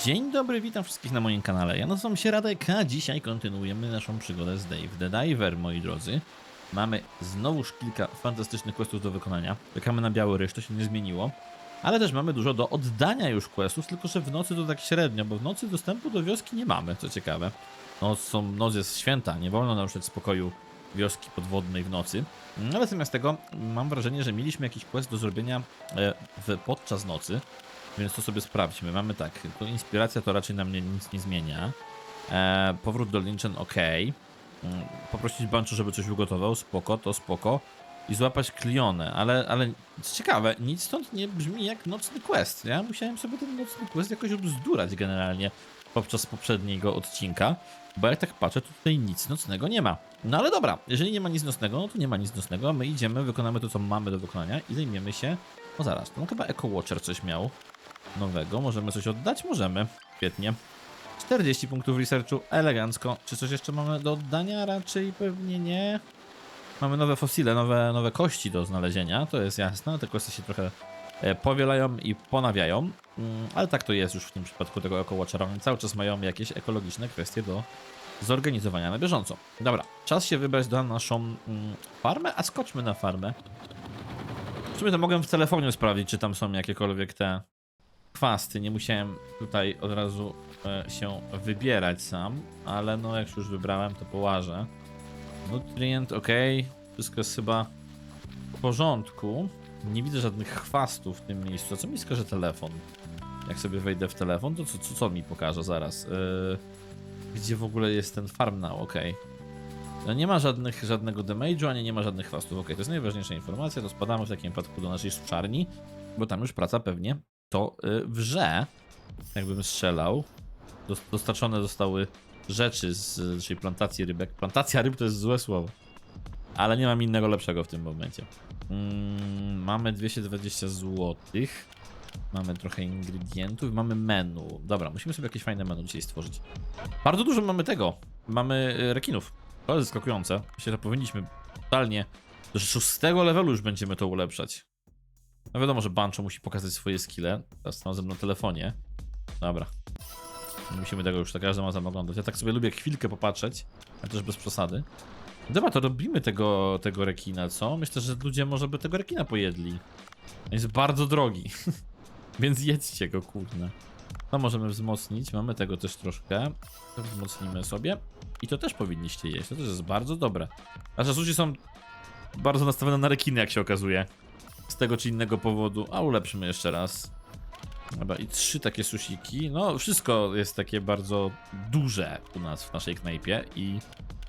Dzień dobry, witam wszystkich na moim kanale. Ja nazywam się Radek, a dzisiaj kontynuujemy naszą przygodę z Dave the Diver, moi drodzy. Mamy znowuż kilka fantastycznych questów do wykonania. Czekamy na biały ryż, to się nie zmieniło. Ale też mamy dużo do oddania już questów, tylko że w nocy to tak średnio, bo w nocy dostępu do wioski nie mamy, co ciekawe. Noc, są, noc jest święta, nie wolno naruszyć spokoju wioski podwodnej w nocy. Ale zamiast tego mam wrażenie, że mieliśmy jakiś quest do zrobienia e, w, podczas nocy. Więc to sobie sprawdźmy. Mamy tak, to inspiracja to raczej na mnie nic nie zmienia. E, powrót do Lynchen, ok. Mm, Poprosić Bancho, żeby coś ugotował, spoko, to spoko. I złapać klionę, ale, ale co ciekawe, nic stąd nie brzmi jak nocny quest. Ja musiałem sobie ten nocny quest jakoś obzdurać generalnie podczas poprzedniego odcinka, bo jak tak patrzę, to tutaj nic nocnego nie ma. No ale dobra, jeżeli nie ma nic nocnego, no to nie ma nic nocnego, my idziemy, wykonamy to, co mamy do wykonania i zajmiemy się... O zaraz, tam chyba Eco Watcher coś miał nowego. Możemy coś oddać? Możemy. Świetnie. 40 punktów researchu, elegancko. Czy coś jeszcze mamy do oddania? Raczej pewnie nie. Mamy nowe fosile, nowe, nowe kości do znalezienia, to jest jasne. Te kości się trochę e, powielają i ponawiają, mm, ale tak to jest już w tym przypadku tego. Oni cały czas mają jakieś ekologiczne kwestie do zorganizowania na bieżąco. Dobra, czas się wybrać na naszą mm, farmę, a skoczmy na farmę. W sumie to mogę w telefonie sprawdzić, czy tam są jakiekolwiek te chwasty. Nie musiałem tutaj od razu e, się wybierać sam, ale no jak już wybrałem, to połażę. Nutrient, ok. Wszystko jest chyba w porządku. Nie widzę żadnych chwastów w tym miejscu. Co mi wskaże telefon? Jak sobie wejdę w telefon, to co, co, co mi pokaże zaraz? Yy, gdzie w ogóle jest ten farm now? Ok. No nie ma żadnych, żadnego damage'u, ani nie ma żadnych chwastów. Ok, to jest najważniejsza informacja. To spadamy w takim wypadku do naszej suszarni, bo tam już praca pewnie to y, wrze, jakbym strzelał. Dos- Dostarczone zostały rzeczy z naszej plantacji rybek. Plantacja ryb to jest złe słowo. Ale nie mam innego lepszego w tym momencie. Mm, mamy 220 zł. Mamy trochę ingredientów, mamy menu. Dobra, musimy sobie jakieś fajne menu dzisiaj stworzyć. Bardzo dużo mamy tego. Mamy y, rekinów. To jest zaskakujące. Myślę, że powinniśmy totalnie do szóstego levelu już będziemy to ulepszać. No wiadomo, że Bancho musi pokazać swoje skille. Teraz mam ze mną telefonie. Dobra. Nie musimy tego już tak każdy ma oglądać. Ja tak sobie lubię chwilkę popatrzeć, ale też bez przesady. Dobra, to robimy tego, tego rekina, co? Myślę, że ludzie może by tego rekina pojedli. On jest bardzo drogi. Więc jedzcie go, kurna. To możemy wzmocnić. Mamy tego też troszkę. To wzmocnimy sobie. I to też powinniście jeść. To też jest bardzo dobre. Nasze sushi są bardzo nastawione na rekiny, jak się okazuje z tego czy innego powodu, a ulepszymy jeszcze raz. Dobra, i trzy takie susiki. No, wszystko jest takie bardzo duże u nas w naszej knajpie i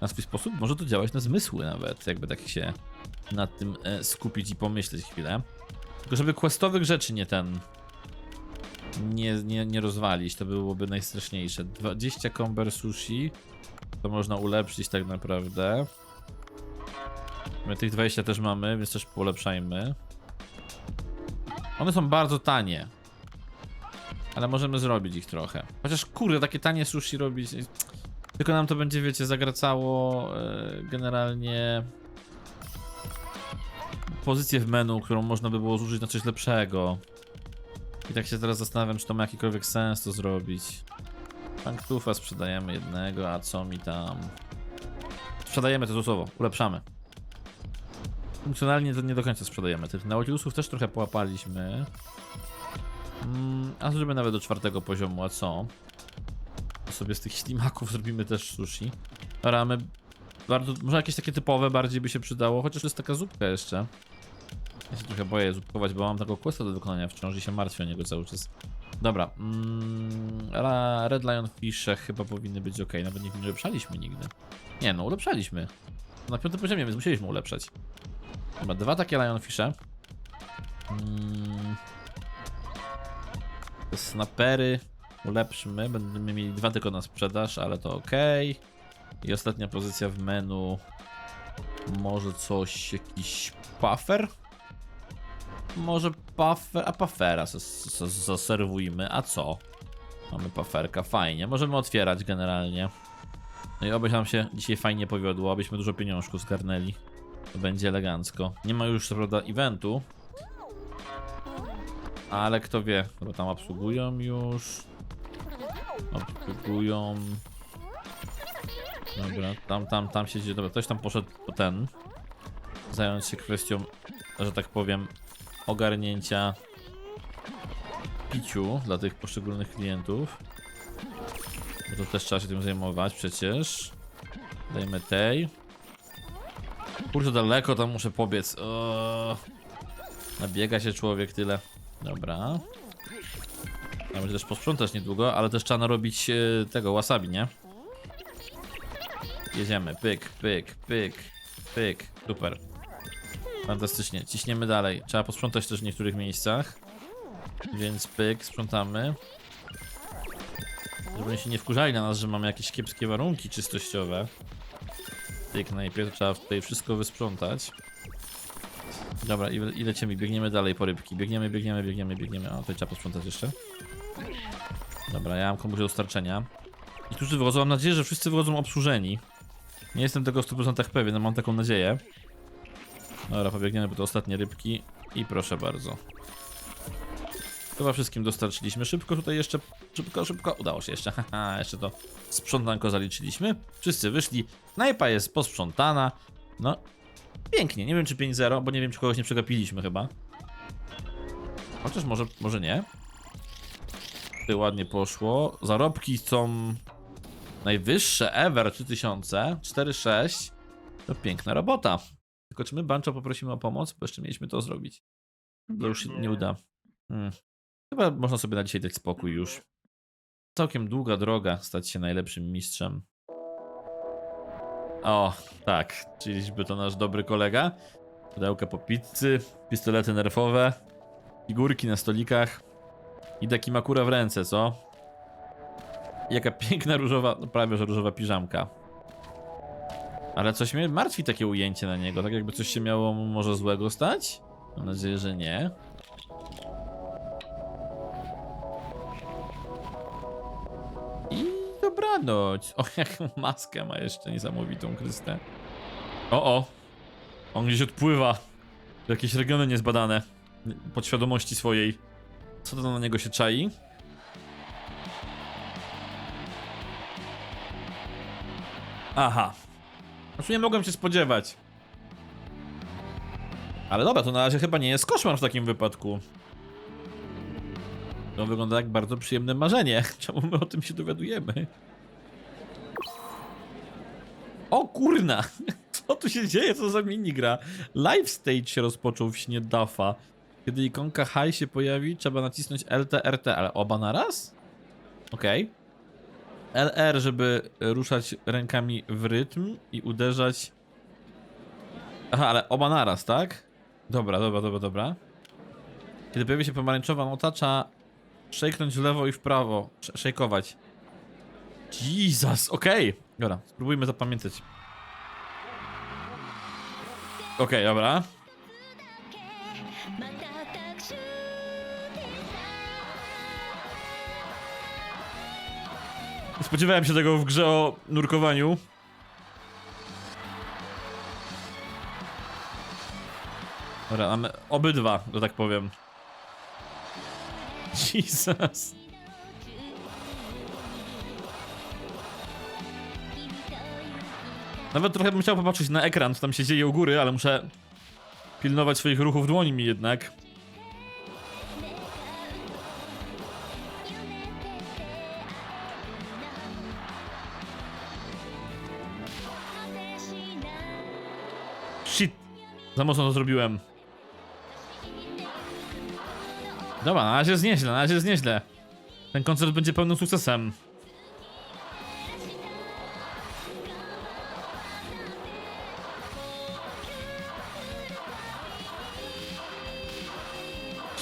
na swój sposób może to działać na zmysły nawet, jakby tak się nad tym e, skupić i pomyśleć chwilę. Tylko żeby questowych rzeczy nie ten... Nie, nie, nie rozwalić, to byłoby najstraszniejsze. 20 komber sushi to można ulepszyć tak naprawdę. My tych 20 też mamy, więc też polepszajmy. One są bardzo tanie. Ale możemy zrobić ich trochę. Chociaż kurde, takie tanie sushi robić. Tylko nam to będzie, wiecie, zagracało e, generalnie pozycję w menu, którą można by było zużyć na coś lepszego. I tak się teraz zastanawiam, czy to ma jakikolwiek sens to zrobić. Panktufa sprzedajemy jednego, a co mi tam? Sprzedajemy to słowo, ulepszamy. Funkcjonalnie nie do końca sprzedajemy. Tych Nautilusów też trochę połapaliśmy. Mm, a zrobimy nawet do czwartego poziomu, a co? Sobie z tych ślimaków zrobimy też sushi. Dobra, my bardzo, może jakieś takie typowe bardziej by się przydało, chociaż jest taka zupka jeszcze. Ja się trochę boję zupkować, bo mam taką questa do wykonania wciąż i się martwię o niego cały czas. Dobra, mm, Red Lion Fisze chyba powinny być ok, nawet nie, nie ulepszaliśmy nigdy. Nie no, ulepszaliśmy. Na piątym poziomie, więc musieliśmy ulepszać. Dobra, dwa takie lionfisze. Mm. Te snapery ulepszymy. Będziemy mieli dwa tylko na sprzedaż, ale to ok. I ostatnia pozycja w menu. Może coś, jakiś puffer? Może puffer, a puffera zas- zas- zaserwujmy, a co? Mamy pufferka, fajnie. Możemy otwierać generalnie. No i oby nam się dzisiaj fajnie powiodło, abyśmy dużo pieniążków zgarnęli. To będzie elegancko. Nie ma już, co prawda, eventu. Ale kto wie, bo tam obsługują już. Obsługują. Dobra, tam, tam, tam się dzieje. Dobra, ktoś tam poszedł po ten. Zająć się kwestią, że tak powiem, ogarnięcia piciu dla tych poszczególnych klientów. Bo to też trzeba się tym zajmować przecież. Dajmy tej. Kurczę, daleko tam muszę pobiec. O, nabiega się człowiek tyle. Dobra. Ja będzie też posprzątać niedługo, ale też trzeba narobić e, tego wasabi, nie? Jedziemy, pyk, pyk, pyk, pyk, super. Fantastycznie, ciśniemy dalej. Trzeba posprzątać też w niektórych miejscach. Więc pyk, sprzątamy. Żeby oni się nie wkurzali na nas, że mamy jakieś kiepskie warunki czystościowe. Pyk, najpierw trzeba tutaj wszystko wysprzątać. Dobra, i, i lecimy, biegniemy dalej po rybki. Biegniemy, biegniemy, biegniemy, biegniemy. A, tutaj trzeba posprzątać jeszcze. Dobra, ja mam komuś do dostarczenia. I którzy wychodzą, mam nadzieję, że wszyscy wychodzą obsłużeni. Nie jestem tego w 100% pewien, ale mam taką nadzieję. Dobra, pobiegniemy po te ostatnie rybki i proszę bardzo. Chyba wszystkim dostarczyliśmy. Szybko tutaj jeszcze, szybko, szybko, udało się jeszcze. Haha, jeszcze to sprzątanko zaliczyliśmy. Wszyscy wyszli. Knajpa jest posprzątana. No, pięknie. Nie wiem czy 5-0, bo nie wiem czy kogoś nie przegapiliśmy chyba. Chociaż może, może nie. Tutaj ładnie poszło. Zarobki są najwyższe ever 3000, 4-6. To piękna robota. Tylko czy my Bancho poprosimy o pomoc? Bo jeszcze mieliśmy to zrobić. To już się nie uda. Hmm. Chyba można sobie na dzisiaj dać spokój już. Całkiem długa droga stać się najlepszym mistrzem. O, tak. Czyżby to nasz dobry kolega? Pudełka po pizzy, pistolety nerfowe, figurki na stolikach i taki makura w ręce, co? Jaka piękna różowa, no prawie że różowa piżamka. Ale coś mnie martwi takie ujęcie na niego, tak jakby coś się miało może złego stać? Mam nadzieję, że nie. Dobranoc. O, jaką maskę ma jeszcze niesamowitą Krystę. O, o. On gdzieś odpływa. Jakieś regiony niezbadane. Podświadomości swojej. Co to na niego się czai? Aha. Znaczy nie mogłem się spodziewać. Ale dobra, to na razie chyba nie jest koszmar w takim wypadku. To wygląda jak bardzo przyjemne marzenie. Czemu my o tym się dowiadujemy? O kurna! Co tu się dzieje? Co za minigra? Live stage się rozpoczął w śnie Dafa. Kiedy ikonka high się pojawi, trzeba nacisnąć LT, RT, ale oba naraz? Okej. LR, żeby ruszać rękami w rytm i uderzać. Aha, ale oba naraz, tak? Dobra, dobra, dobra, dobra. Kiedy pojawi się pomarańczowa nota, trzeba szejknąć w lewo i w prawo. sz- Szejkować. Jesus, okej. Okay. Dobra, spróbujmy zapamiętać. Okej, okay, dobra. Spodziewałem się tego w grze o nurkowaniu. Dobra, mamy obydwa, że tak powiem. Jesus. Nawet trochę bym chciał popatrzeć na ekran, co tam się dzieje u góry, ale muszę pilnować swoich ruchów dłońmi jednak. Shit. Za mocno to zrobiłem. Dobra, na razie jest nieźle, na razie jest nieźle. Ten koncert będzie pełnym sukcesem.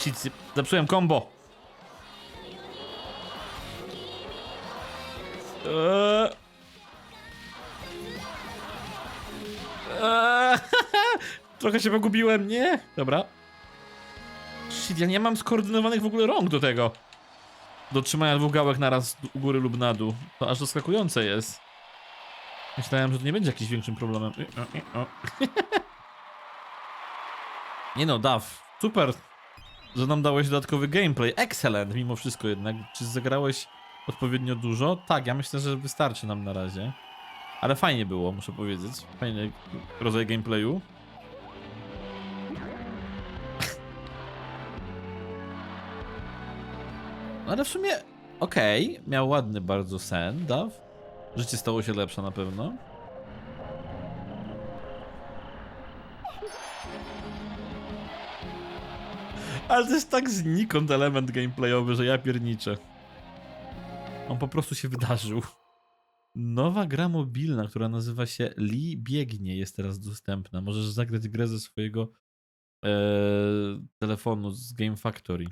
Shit, zepsułem combo. Eee. Eee, Trochę się pogubiłem, nie? Dobra. Shit, ja nie mam skoordynowanych w ogóle rąk do tego. Do trzymania dwóch gałek naraz u góry lub na dół. To aż zaskakujące jest. Myślałem, że to nie będzie jakimś większym problemem. Nie no, Daw, super, że nam dałeś dodatkowy gameplay. Excellent, mimo wszystko jednak. Czy zagrałeś odpowiednio dużo? Tak, ja myślę, że wystarczy nam na razie. Ale fajnie było, muszę powiedzieć. Fajny rodzaj gameplayu. No Ale w sumie, okej, miał ładny bardzo sen, Daw. Życie stało się lepsze na pewno. Ale to jest tak znikąd element gameplayowy, że ja pierniczę. On po prostu się wydarzył. Nowa gra mobilna, która nazywa się Lee Biegnie, jest teraz dostępna. Możesz zagrać grę ze swojego e, telefonu z Game Factory.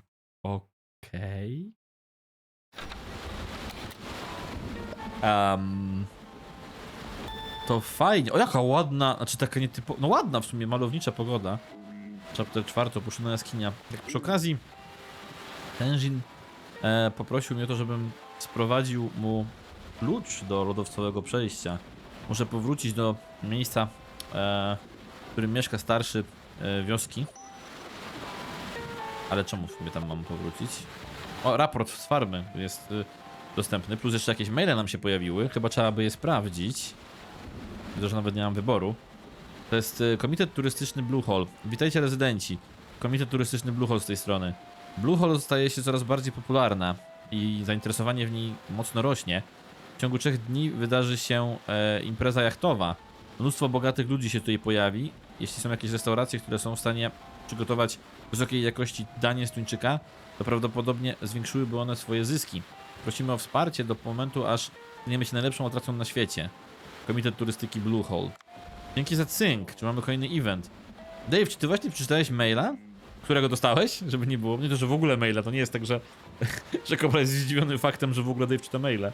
Okej. Um, to fajnie. O, jaka ładna, znaczy taka nietypo... No ładna w sumie, malownicza pogoda. Chapter 4, opuszczona jaskinia. Tak przy okazji, Tenjin e, poprosił mnie o to, żebym sprowadził mu klucz do lodowcowego przejścia. Muszę powrócić do miejsca, e, w którym mieszka starszy e, wioski. Ale czemu w sumie tam mam powrócić? O, raport z farmy jest y, dostępny, plus jeszcze jakieś maile nam się pojawiły. Chyba trzeba by je sprawdzić. Widzę, że nawet nie mam wyboru. To jest y, Komitet Turystyczny Blue Hole. Witajcie rezydenci. Komitet Turystyczny Blue Hole z tej strony. Blue Hole staje się coraz bardziej popularna i zainteresowanie w niej mocno rośnie. W ciągu trzech dni wydarzy się e, impreza jachtowa. Mnóstwo bogatych ludzi się tutaj pojawi. Jeśli są jakieś restauracje, które są w stanie przygotować wysokiej jakości danie z tuńczyka, to prawdopodobnie zwiększyłyby one swoje zyski. Prosimy o wsparcie do momentu, aż staniemy się najlepszą atrakcją na świecie. Komitet Turystyki Blue Hole. Dzięki za cynk, czy mamy kolejny event. Dave, czy ty właśnie przeczytałeś maila? Którego dostałeś? Żeby nie było. Nie to, że w ogóle maila, to nie jest tak, że, że Kobra jest zdziwiony faktem, że w ogóle Dave czyta maile.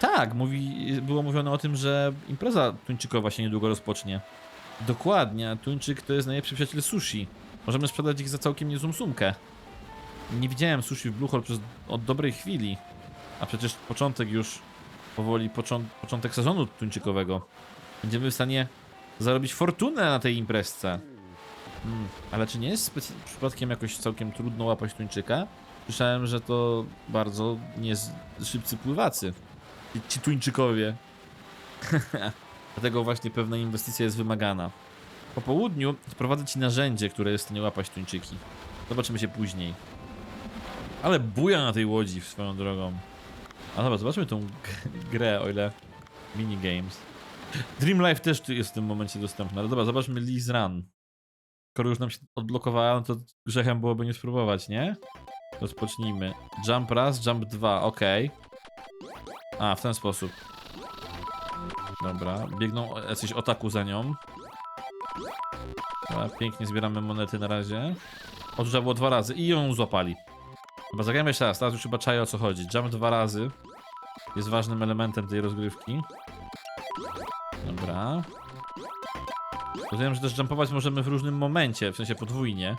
Tak, mówi, było mówione o tym, że impreza tuńczykowa się niedługo rozpocznie. Dokładnie, tuńczyk to jest najlepszy przyjaciel sushi. Możemy sprzedać ich za całkiem niezłą sumkę. Nie widziałem sushi w Blue Hole przez, od dobrej chwili. A przecież początek już, powoli począ, początek sezonu tuńczykowego. Będziemy w stanie zarobić fortunę na tej imprezce. Hmm, ale czy nie jest przypadkiem jakoś całkiem trudno łapać tuńczyka? Słyszałem, że to bardzo nie szybcy pływacy. Ci, ci tuńczykowie. Dlatego właśnie pewna inwestycja jest wymagana. Po południu wprowadzę ci narzędzie, które jest w stanie łapać tuńczyki. Zobaczymy się później. Ale buja na tej łodzi swoją drogą. A dobra, zobaczmy tą grę, o ile minigames. Dream Life też tu jest w tym momencie dostępna, ale dobra, zobaczmy Lee's Run. Skoro już nam się odblokowała, no to grzechem byłoby nie spróbować, nie? Rozpocznijmy. Jump raz, jump dwa, okej. A, w ten sposób. Dobra, biegną jacyś otaku za nią. Dobra, pięknie zbieramy monety na razie. O, było dwa razy i ją złapali. Chyba zagrajmy jeszcze raz, teraz już chyba czaję o co chodzi. Jump dwa razy jest ważnym elementem tej rozgrywki. Dobra. Rozumiem, że też jumpować możemy w różnym momencie, w sensie podwójnie.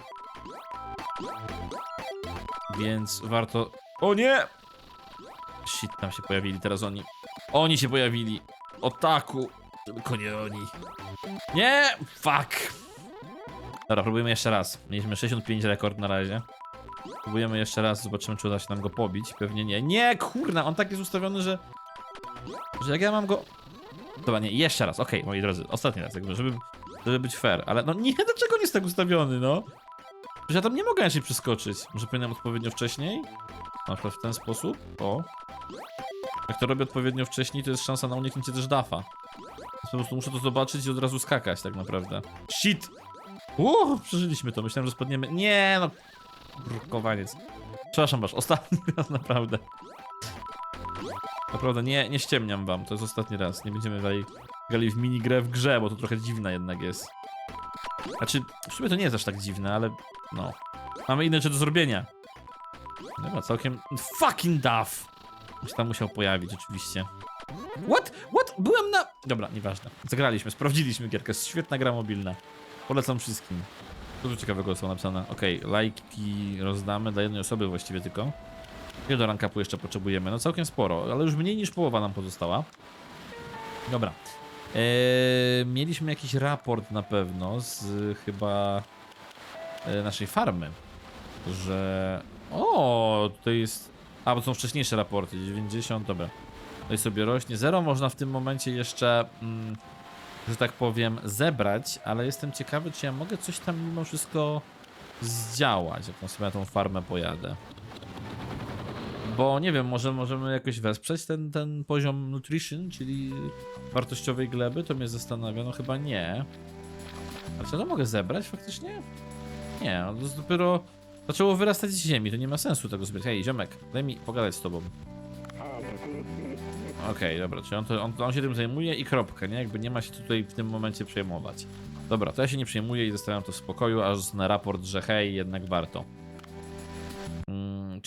Więc warto... O nie! Shit, tam się pojawili teraz oni. Oni się pojawili. Otaku. Tylko nie oni. Nie! Fuck! Dobra, próbujemy jeszcze raz. Mieliśmy 65 rekord na razie. Próbujemy jeszcze raz, zobaczymy czy uda się nam go pobić. Pewnie nie. Nie, kurna, on tak jest ustawiony, że... Że jak ja mam go... Dobra, nie, jeszcze raz, okej, moi drodzy, ostatni raz, jakby, żeby, żeby być fair, ale no nie, dlaczego nie jest tak ustawiony, no? Przecież ja tam nie mogę inaczej przeskoczyć. Może powinienem odpowiednio wcześniej? Na przykład w ten sposób, o. Jak to robię odpowiednio wcześniej, to jest szansa na uniknięcie też dafa. Więc po prostu muszę to zobaczyć i od razu skakać, tak naprawdę. Shit! Uuu, przeżyliśmy to, myślałem, że spadniemy. Nie, no. Brukowaniec. Przepraszam was, ostatni raz naprawdę. Naprawdę, nie, nie ściemniam wam, to jest ostatni raz. Nie będziemy dalej grali w minigrę w grze, bo to trochę dziwna jednak jest. Znaczy, w sumie to nie jest aż tak dziwne, ale no. Mamy inne rzeczy do zrobienia. Dobra, całkiem... Fucking duff! Się tam musiał pojawić, oczywiście. What? What? Byłem na... Dobra, nieważne. Zagraliśmy, sprawdziliśmy gierkę. Świetna gra mobilna. Polecam wszystkim. Tu ciekawego są napisane? Okej, lajki rozdamy dla jednej osoby właściwie tylko. Ile do rankapu jeszcze potrzebujemy? No całkiem sporo, ale już mniej niż połowa nam pozostała. Dobra. Eee, mieliśmy jakiś raport na pewno z chyba e, naszej farmy, że... O, to jest... A, bo są wcześniejsze raporty, 90, dobra. No i sobie rośnie. Zero można w tym momencie jeszcze, mm, że tak powiem, zebrać, ale jestem ciekawy, czy ja mogę coś tam mimo wszystko zdziałać, jak sobie na tą farmę pojadę. Bo nie wiem, może możemy jakoś wesprzeć ten, ten poziom nutrition, czyli wartościowej gleby, to mnie zastanawia, no chyba nie. A czy to mogę zebrać faktycznie? Nie, no to dopiero zaczęło wyrastać z ziemi, to nie ma sensu tego zbierać. Hej, ziomek, daj mi pogadać z tobą. Okej, dobra, czyli on, to, on, on się tym zajmuje i kropka, nie? Jakby nie ma się tutaj w tym momencie przejmować. Dobra, to ja się nie przejmuję i zostawiam to w spokoju, aż na raport, że hej, jednak warto.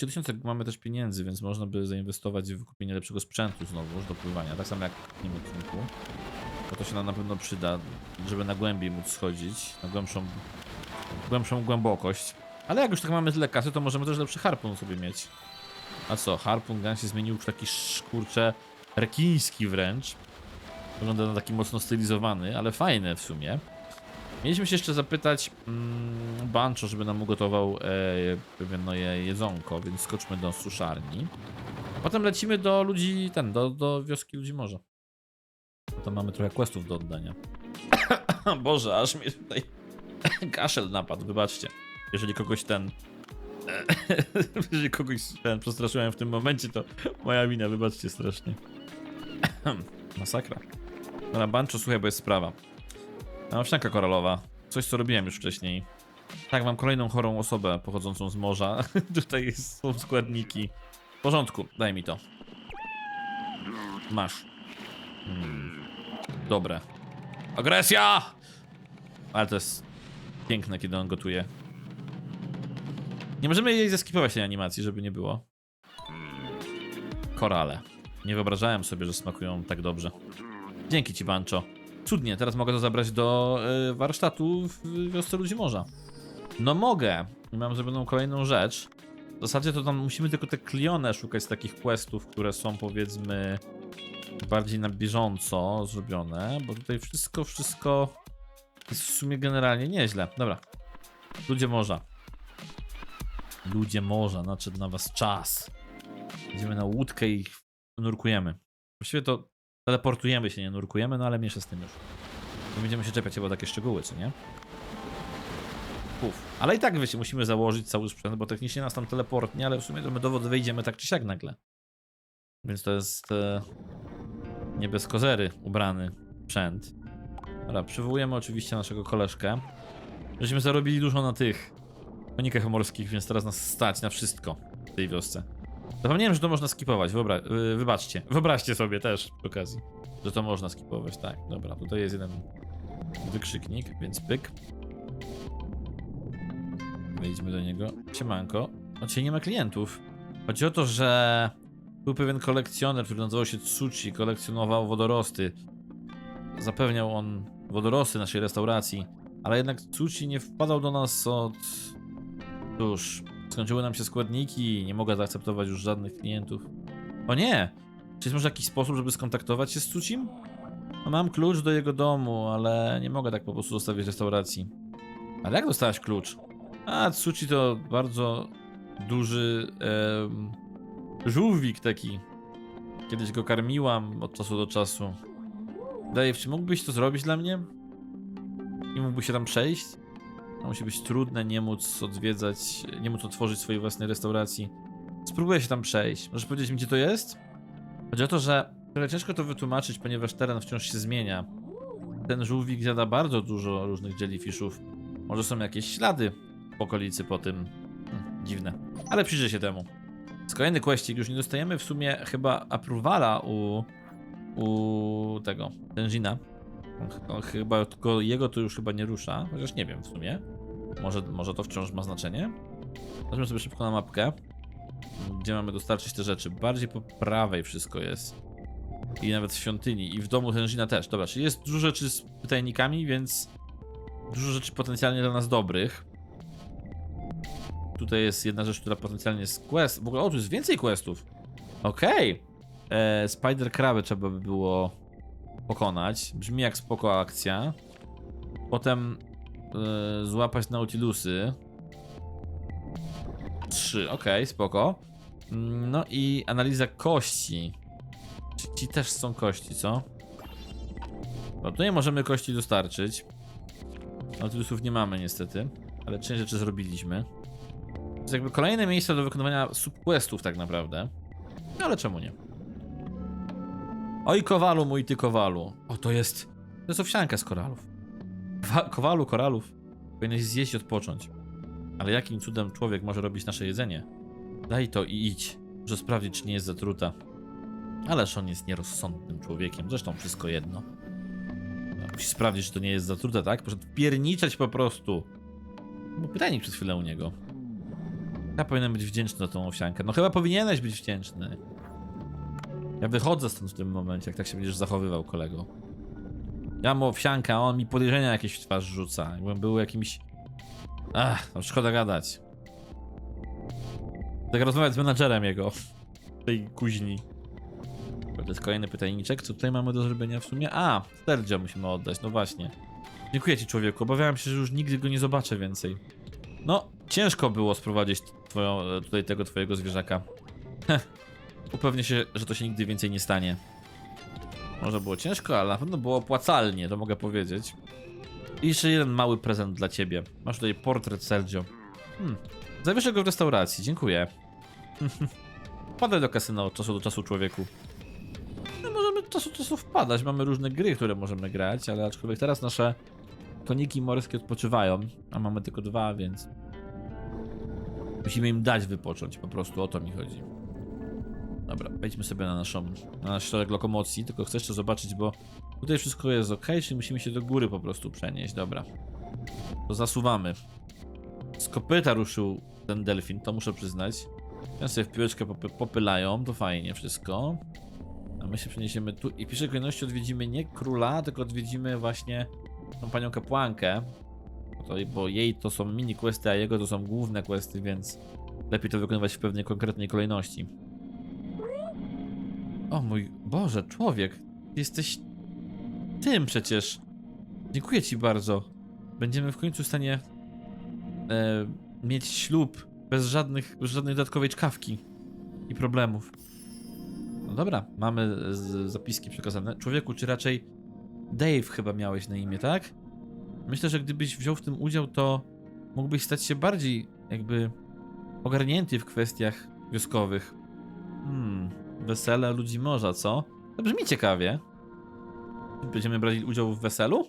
Mm, 3000 mamy też pieniędzy, więc można by zainwestować w wykupienie lepszego sprzętu znowuż do pływania, tak samo jak w innym odcinku. Bo to się nam na pewno przyda, żeby na głębiej móc schodzić, na głębszą, głębszą głębokość. Ale jak już tak mamy tyle kasy, to możemy też lepszy harpun sobie mieć. A co, harpun gun się zmienił w taki szkurcze rekiński wręcz. Wygląda na taki mocno stylizowany, ale fajny w sumie. Mieliśmy się jeszcze zapytać mm, Bancho, żeby nam ugotował e, pewien no, je, jedzonko, więc skoczmy do suszarni. Potem lecimy do ludzi, ten, do, do wioski ludzi morza. Tam mamy trochę questów do oddania. Boże, aż mnie tutaj kaszel napadł, wybaczcie. Jeżeli kogoś ten... Jeżeli kogoś ten przestraszyłem w tym momencie, to moja wina, wybaczcie strasznie. Masakra. Dobra, Bancho, słuchaj, bo jest sprawa. Owsianka koralowa. Coś, co robiłem już wcześniej. Tak, mam kolejną chorą osobę pochodzącą z morza. Tutaj są składniki. W porządku, daj mi to. Masz. Hmm. Dobre. Agresja! Ale to jest piękne, kiedy on gotuje. Nie możemy jej zeskipować tej animacji, żeby nie było. Korale. Nie wyobrażałem sobie, że smakują tak dobrze. Dzięki ci, Bancho. Cudnie, teraz mogę to zabrać do y, warsztatu w wiosce ludzi morza. No mogę. Mam zrobioną kolejną rzecz. W zasadzie to tam musimy tylko te klione szukać z takich questów, które są powiedzmy bardziej na bieżąco zrobione, bo tutaj wszystko, wszystko jest w sumie generalnie nieźle. Dobra. Ludzie morza. Ludzie morza, nadszedł na was czas. Idziemy na łódkę i nurkujemy. Właściwie to teleportujemy się, nie nurkujemy, no ale mniejsza z tym już. Nie będziemy się czepiać chyba takie szczegóły, czy nie? Puf. Ale i tak wiecie, musimy założyć cały sprzęt, bo technicznie nas tam teleportnie, ale w sumie to my do wody wejdziemy tak czy siak nagle. Więc to jest e, nie bez kozery ubrany sprzęt. Dobra, przywołujemy oczywiście naszego koleżkę. Żeśmy zarobili dużo na tych konikach morskich, więc teraz nas stać na wszystko w tej wiosce. Zapomniałem, że to można skipować, yy, wybaczcie. Wyobraźcie sobie też przy okazji, że to można skipować, tak. Dobra, tutaj jest jeden wykrzyknik, więc pyk. Wejdźmy do niego. Siemanko. Oczywiście nie ma klientów. Chodzi o to, że był pewien kolekcjoner, który nazywał się Tsuchi, kolekcjonował wodorosty. Zapewniał on wodorosty naszej restauracji, ale jednak Tsuchi nie wpadał do nas od... Cóż, skończyły nam się składniki, nie mogę zaakceptować już żadnych klientów. O nie! Czy jest może jakiś sposób, żeby skontaktować się z Tsuchim? No, mam klucz do jego domu, ale nie mogę tak po prostu zostawić restauracji. Ale jak dostałeś klucz? A, Tsuchi to bardzo duży żółwik taki. Kiedyś go karmiłam od czasu do czasu. Dave, czy mógłbyś to zrobić dla mnie? Nie mógłbyś się tam przejść? To musi być trudne nie móc odwiedzać, nie móc otworzyć swojej własnej restauracji. Spróbuję się tam przejść. Możesz powiedzieć mi, gdzie to jest? Chodzi o to, że trochę ciężko to wytłumaczyć, ponieważ teren wciąż się zmienia. Ten żółwik zjada bardzo dużo różnych jellyfishów. Może są jakieś ślady w okolicy po tym. Hm, dziwne. Ale przyjrzę się temu. Z kolejny questik już nie dostajemy w sumie chyba approvala u, u tego, Tenzina. Chyba tylko jego to już chyba nie rusza, chociaż nie wiem w sumie. Może, może to wciąż ma znaczenie. Zobaczmy sobie szybko na mapkę, gdzie mamy dostarczyć te rzeczy. Bardziej po prawej wszystko jest. I nawet w świątyni, i w domu Tenzina też. Dobra, czyli jest dużo rzeczy z pytajnikami, więc dużo rzeczy potencjalnie dla nas dobrych. Tutaj jest jedna rzecz, która potencjalnie jest quest. W ogóle, o, tu jest więcej questów. Okej. Okay. Spider Crabby trzeba by było pokonać. Brzmi jak spoko akcja. Potem e, złapać Nautilusy. Trzy, okej, spoko. Mm, No i analiza kości. Czy ci też są kości, co? Bo tutaj możemy kości dostarczyć. Nautilusów nie mamy niestety, ale część rzeczy zrobiliśmy. To jest jakby kolejne miejsce do wykonywania subquestów tak naprawdę. No ale czemu nie? Oj kowalu, mój ty kowalu. O, to jest... To jest owsianka z koralów. Kowalu, koralów. Powinieneś zjeść i odpocząć. Ale jakim cudem człowiek może robić nasze jedzenie? Daj to i idź. Muszę sprawdzić, czy nie jest zatruta. Ależ on jest nierozsądnym człowiekiem. Zresztą wszystko jedno. No, Musi sprawdzić, czy to nie jest zatruta, tak? Proszę pierniczać po prostu. Bo pytanie przez chwilę u niego. Ja powinienem być wdzięczny za tą owsiankę. No chyba powinieneś być wdzięczny. Ja wychodzę stąd w tym momencie, jak tak się będziesz zachowywał, kolego. Ja mu owsianka, a on mi podejrzenia jakieś w twarz rzuca. Jakbym był jakimś... Ach, no szkoda gadać. Tak rozmawiać z menadżerem jego. Tej kuźni. To jest kolejny pytajniczek. Co tutaj mamy do zrobienia w sumie? A, sterdzia musimy oddać, no właśnie. Dziękuję ci człowieku, obawiałem się, że już nigdy go nie zobaczę więcej. No, ciężko było sprowadzić twoją, tutaj tego twojego zwierzaka. Heh. Upewnię się, że to się nigdy więcej nie stanie. Może było ciężko, ale na pewno było opłacalnie, to mogę powiedzieć. I jeszcze jeden mały prezent dla ciebie. Masz tutaj portret Sergio. Hmm. Zawiszę go w restauracji, dziękuję. Wpadaj do kasyna od czasu do czasu, człowieku. No możemy od czasu do czasu wpadać, mamy różne gry, które możemy grać, ale aczkolwiek teraz nasze koniki morskie odpoczywają, a mamy tylko dwa, więc musimy im dać wypocząć, po prostu o to mi chodzi. Dobra, wejdźmy sobie na naszą, na nasz środek lokomocji, tylko chcę jeszcze zobaczyć, bo tutaj wszystko jest ok, czyli musimy się do góry po prostu przenieść, dobra. To zasuwamy. Z kopyta ruszył ten delfin, to muszę przyznać. Ja sobie w piłeczkę popy popylają, to fajnie wszystko. A my się przeniesiemy tu i w pierwszej kolejności odwiedzimy nie króla, tylko odwiedzimy właśnie tą panią kapłankę. To, bo jej to są mini questy, a jego to są główne questy, więc lepiej to wykonywać w pewnej konkretnej kolejności. O mój Boże, człowiek, jesteś tym przecież. Dziękuję ci bardzo. Będziemy w końcu w stanie e, mieć ślub bez żadnych, bez żadnej dodatkowej czkawki i problemów. No dobra, mamy zapiski przekazane. Człowieku, czy raczej Dave chyba miałeś na imię, tak? Myślę, że gdybyś wziął w tym udział, to mógłbyś stać się bardziej jakby ogarnięty w kwestiach wioskowych. Wesele ludzi morza, co? To brzmi ciekawie. Będziemy brali udział w weselu?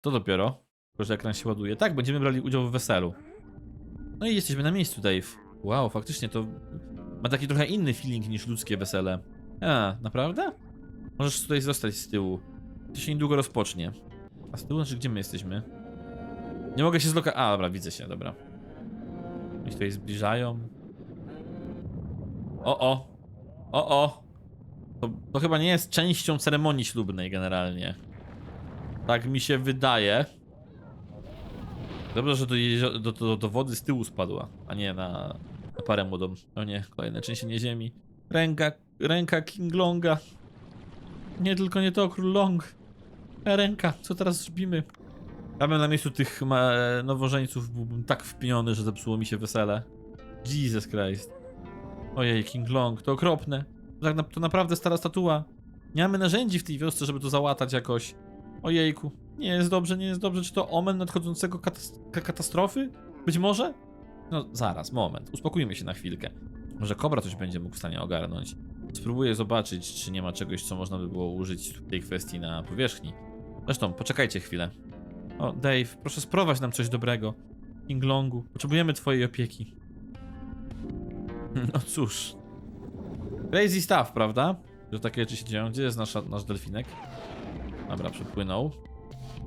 To dopiero. Tylko, że ekran się ładuje. Tak, będziemy brali udział w weselu. No i jesteśmy na miejscu, Dave. Wow, faktycznie to ma taki trochę inny feeling niż ludzkie wesele. A, naprawdę? Możesz tutaj zostać z tyłu. To się niedługo rozpocznie. A z tyłu, znaczy gdzie my jesteśmy? Nie mogę się zloka... A, dobra, widzę się, dobra. Oni tutaj zbliżają. O, o. O, o. To, to chyba nie jest częścią ceremonii ślubnej generalnie. Tak mi się wydaje. Dobrze, że do, do, do, do wody z tyłu spadła, a nie na, na parę młodą. O nie, kolejne trzęsienie ziemi. Ręka, ręka King Longa. Nie, tylko nie to, król Long. Ręka, co teraz zrobimy? Ja bym na miejscu tych nowożeńców byłbym tak wpieniony, że zepsuło mi się wesele. Jesus Christ. Ojej, King Long, to okropne. To, tak, to naprawdę stara statua. Nie mamy narzędzi w tej wiosce, żeby to załatać jakoś. Ojejku, nie jest dobrze, nie jest dobrze. Czy to omen nadchodzącego katas ka- katastrofy? Być może? No zaraz, moment. Uspokójmy się na chwilkę. Może Kobra coś będzie mógł w stanie ogarnąć. Spróbuję zobaczyć, czy nie ma czegoś, co można by było użyć w tej kwestii na powierzchni. Zresztą, poczekajcie chwilę. O, Dave, proszę sprowadź nam coś dobrego. King Longu, potrzebujemy twojej opieki. No cóż. Crazy stuff, prawda? Że takie rzeczy się dzieją. Gdzie jest nasza, nasz delfinek? Dobra, przepłynął.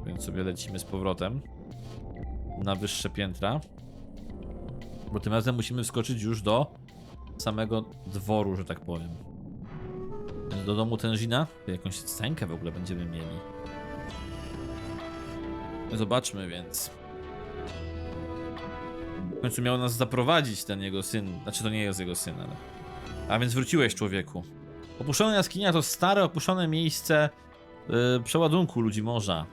Więc sobie lecimy z powrotem na wyższe piętra. Bo tym razem musimy wskoczyć już do samego dworu, że tak powiem. Do domu Tężina. Jakąś scenkę w ogóle będziemy mieli. Zobaczmy więc. Końcu miał nas zaprowadzić ten jego syn. Znaczy to nie jest jego syn, ale. A więc wróciłeś, człowieku. Opuszczona jaskinia to stare, opuszczone miejsce yy, przeładunku ludzi morza.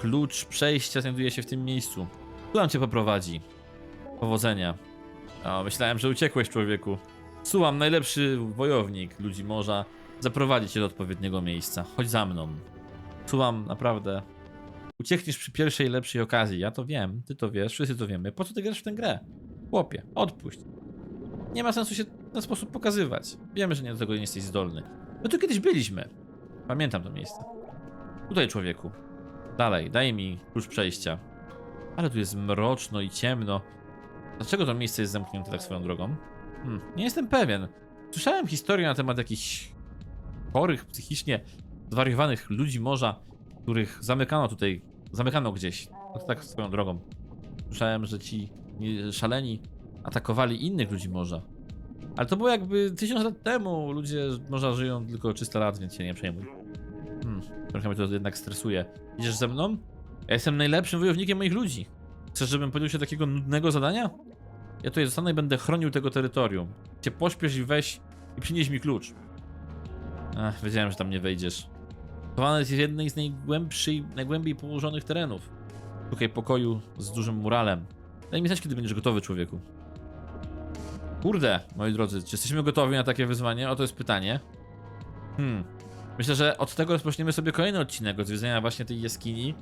Klucz przejścia znajduje się w tym miejscu. Tu nam cię poprowadzi. Powodzenia. O, myślałem, że uciekłeś, człowieku. Słucham, najlepszy wojownik ludzi morza. Zaprowadzi cię do odpowiedniego miejsca. Chodź za mną. Słucham, naprawdę. Uciekniesz przy pierwszej lepszej okazji. Ja to wiem, ty to wiesz, wszyscy to wiemy. Po co ty grasz w tę grę? Chłopie, odpuść. Nie ma sensu się w ten sposób pokazywać. Wiemy, że nie do tego nie jesteś zdolny. My tu kiedyś byliśmy. Pamiętam to miejsce. Tutaj, człowieku. Dalej, daj mi klucz przejścia. Ale tu jest mroczno i ciemno. Dlaczego to miejsce jest zamknięte tak swoją drogą? Hmm, nie jestem pewien. Słyszałem historię na temat jakichś chorych, psychicznie zwariowanych ludzi morza, których zamykano tutaj, zamykano gdzieś. No to tak swoją drogą. Słyszałem, że ci szaleni atakowali innych ludzi morza. Ale to było jakby tysiąc lat temu. Ludzie morza żyją tylko 300 lat, więc się nie przejmuj. Hmm, trochę mnie to jednak stresuje. Idziesz ze mną? Ja jestem najlepszym wojownikiem moich ludzi. Chcesz, żebym podjął się takiego nudnego zadania? Ja tutaj zostanę i będę chronił tego terytorium. Cię pośpiesz i weź i przynieś mi klucz. Ach, wiedziałem, że tam nie wejdziesz. Chowane jest jednej z najgłębszej, najgłębiej położonych terenów. Szukaj pokoju z dużym muralem. Daj mi znać, kiedy będziesz gotowy, człowieku. Kurde, moi drodzy, czy jesteśmy gotowi na takie wyzwanie? Oto jest pytanie. Hmm. Myślę, że od tego rozpoczniemy sobie kolejny odcinek, od zwiedzania właśnie tej jaskini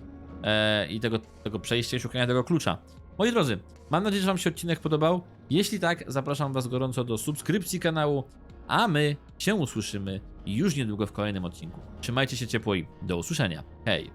e, i tego, tego przejścia i szukania tego klucza. Moi drodzy, mam nadzieję, że Wam się odcinek podobał. Jeśli tak, zapraszam Was gorąco do subskrypcji kanału, a my się usłyszymy już niedługo w kolejnym odcinku. Trzymajcie się ciepło i do usłyszenia. Hej!